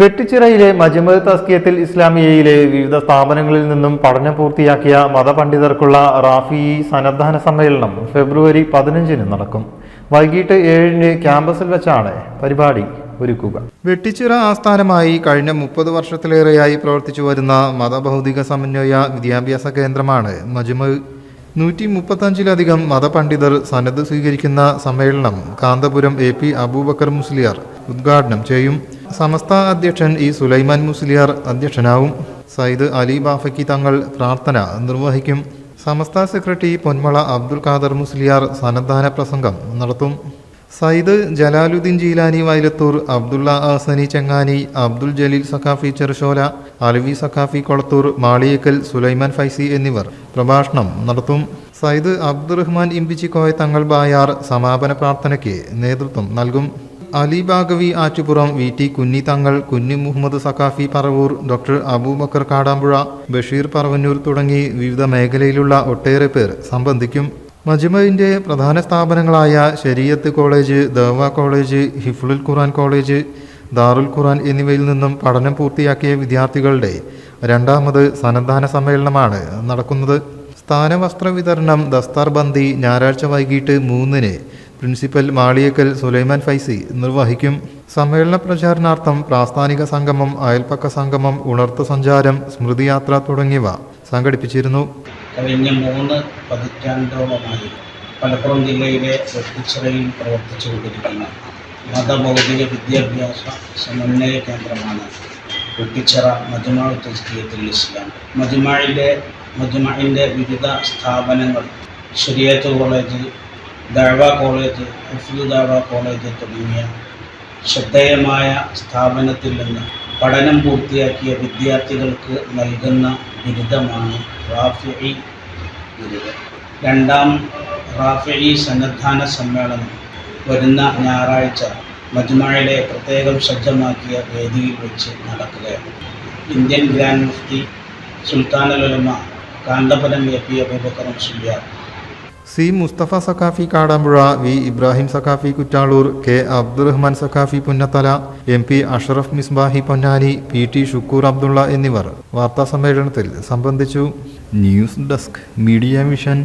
വെട്ടിച്ചിറയിലെ മജ്മദ് തസ്കിയത്തിൽ ഇസ്ലാമിയയിലെ വിവിധ സ്ഥാപനങ്ങളിൽ നിന്നും പഠനം പൂർത്തിയാക്കിയ മതപണ്ഡിതർക്കുള്ള റാഫി സന്നദ്ധാന സമ്മേളനം ഫെബ്രുവരി പതിനഞ്ചിന് നടക്കും. വൈകിട്ട് ഏഴിന് ക്യാമ്പസിൽ വെച്ചാണ് പരിപാടി ഒരുക്കുക. വെട്ടിച്ചിറ ആസ്ഥാനമായി കഴിഞ്ഞ മുപ്പത് വർഷത്തിലേറെയായി പ്രവർത്തിച്ചു വരുന്ന മതഭൗതിക സമന്വയ വിദ്യാഭ്യാസ കേന്ദ്രമാണ് മജ്മ നൂറ്റി മുപ്പത്തഞ്ചിലധികം മതപണ്ഡിതർ സന്നദ്ധ സ്വീകരിക്കുന്ന സമ്മേളനം കാന്തപുരം എ പി അബൂബക്കർ മുസ്ലിയാർ ഉദ്ഘാടനം ചെയ്യും. സമസ്ത അധ്യക്ഷൻ ഇ സുലൈമാൻ മുസ്ലിയാർ അധ്യക്ഷനാവും സയ്യിദ് അലി ബാഫക്കി തങ്ങൾ പ്രാർത്ഥന നിർവഹിക്കും. സമസ്ത സെക്രട്ടറി പൊന്മള അബ്ദുൽ ഖാദർ മുസ്ലിയാർ സന്നദ്ധാന പ്രസംഗം നടത്തും. സയ്യിദ് ജലാലുദ്ദീൻ ജീലാനി വൈലത്തൂർ അബ്ദുള്ള അഹസനി ചെങ്ങാനി അബ്ദുൽ ജലീൽ സഖാഫി ചെറുശോല അലവി സഖാഫി കൊളത്തൂർ മാളിയേക്കൽ സുലൈമാൻ ഫൈസി എന്നിവർ പ്രഭാഷണം നടത്തും. സയ്യിദ് അബ്ദുറഹ്മാൻ ഇമ്പിച്ചിക്കോയ തങ്ങൾ ബായാർ സമാപന പ്രാർത്ഥനയ്ക്ക് നേതൃത്വം നൽകും. Ali Baqavi Attupuram V T Kunhi Thangal Kunhi Muhammad Saqafi Paravur doctor Aboobacker Kadampuzha Basheer Paravannur തുടങ്ങി വിവിധ മേഖലയിലുള്ള ഒട്ടേറെ പേർ സംബന്ധിക്കും. മജ്മയിന്റെ പ്രധാന സ്ഥാപനങ്ങളായ Shariath college Dawa college Hifzul Quran college Darul Quran എന്നിവയിൽ നിന്നും പഠനം പൂർത്തിയാക്കിയ വിദ്യാർത്ഥികളുടെ രണ്ടാമത് സന്നദ്ധാന സമ്മേളനമാണ് നടക്കുന്നത്. സ്ഥാനവസ്ത്ര വിതരണം ദസ്താർ ബന്ദി ഞായറാഴ്ച വൈകിട്ട് മൂന്നിന് പ്രിൻസിപ്പൽ മാളിയക്കൽ സുലൈമാൻ ഫൈസി നിർവഹിക്കും. സമ്മേളന പ്രചാരണാർത്ഥം പ്രാസ്ഥാനിക സംഗമം അയൽപ്പക്ക സംഗമം ഉണർത്തു സഞ്ചാരം സ്മൃതിയാത്ര തുടങ്ങിയവ സംഘടിപ്പിച്ചിരുന്നു. കഴിഞ്ഞ മൂന്ന് പതിറ്റാണ്ടോളമായി മലപ്പുറം ജില്ലയിലെ വെട്ടിച്ചിറയിൽ പ്രവർത്തിച്ചുകൊണ്ടിരിക്കുന്ന മതഭൗതിക വിദ്യാഭ്യാസ സമന്വയ കേന്ദ്രമാണ് വെട്ടിച്ചിറ മജുമാ തസ്തീയത്തിൽ ഇസ്ലാം മജുമായിലെ മജുമായിന്റെ വിവിധ സ്ഥാപനങ്ങൾ ശരിയത്ത് കോളേജ് ദഴവ കോളേജ് ഹുഫ്ദ് ദഴവ കോളേജ് തുടങ്ങിയ ശ്രദ്ധേയമായ സ്ഥാപനത്തിൽ നിന്ന് പഠനം പൂർത്തിയാക്കിയ വിദ്യാർത്ഥികൾക്ക് നൽകുന്ന ബിരുദമാണ് റാഫി ബിരുദം. രണ്ടാം റാഫി സന്നദ്ധാന സമ്മേളനം വരുന്ന ഞായറാഴ്ച മജ്മഴയിലെ പ്രത്യേകം സജ്ജമാക്കിയ വേദിയിൽ വെച്ച് നടക്കുകയാണ്. Indian grand Mufti Sultanululama Kanthapuram A P Abubakar Musliyar C Musthafa Saqafi Kadampuzha V Ibrahim Saqafi Kuttaloor K Abdurahman Saqafi Punnathala M P Ashraf Misbahi Ponnani P T Shukoor Abdulla എന്നിവർ വാർത്താ സമ്മേളനത്തിൽ സംബന്ധിച്ചു. News desk media mission